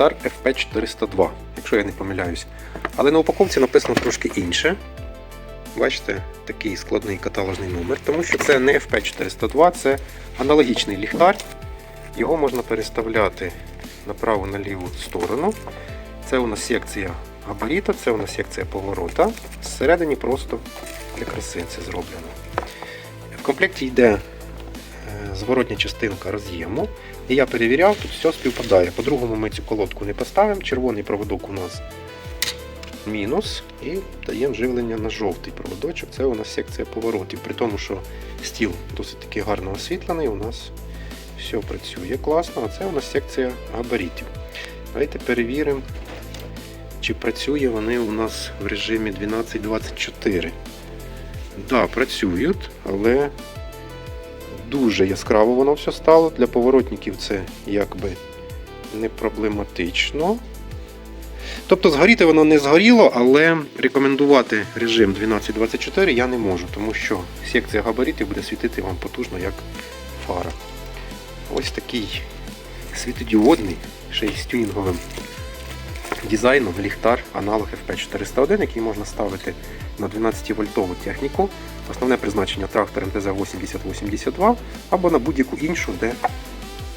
ліхтар FP402, якщо я не помиляюсь. Але на упаковці написано трошки інше. Бачите, такий складний каталожний номер, тому що це не FP402, це аналогічний ліхтар. Його можна переставляти направо на ліву сторону. Це у нас секція габаріта, це у нас секція поворота. Зсередині просто для краси це зроблено. В комплекті йде зворотня частинка роз'єму. І я перевіряв, тут все співпадає. По-другому ми цю колодку не поставимо. Червоний проводок у нас мінус і даємо живлення на жовтий проводочок. Це у нас секція поворотів. При тому, що стіл досить таки гарно освітлений, у нас все працює класно, а це у нас секція габаритів. Давайте перевіримо, чи працює вони у нас в режимі 1224. Так, да, працюють, але дуже яскраво воно все стало. Для поворотників це якби не проблематично. Тобто згоріти воно не згоріло, але рекомендувати режим 1224 я не можу, тому що секція габаритів буде світити вам потужно як фара. Ось такий світодіодний, ще й з тюнінговим дизайном ліхтар аналог FP401, який можна ставити на 12 вольтову техніку. Основне призначення трактор МТЗ 8082 або на будь-яку іншу, де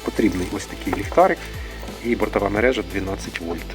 потрібний ось такий ліхтарик і бортова мережа 12 вольт.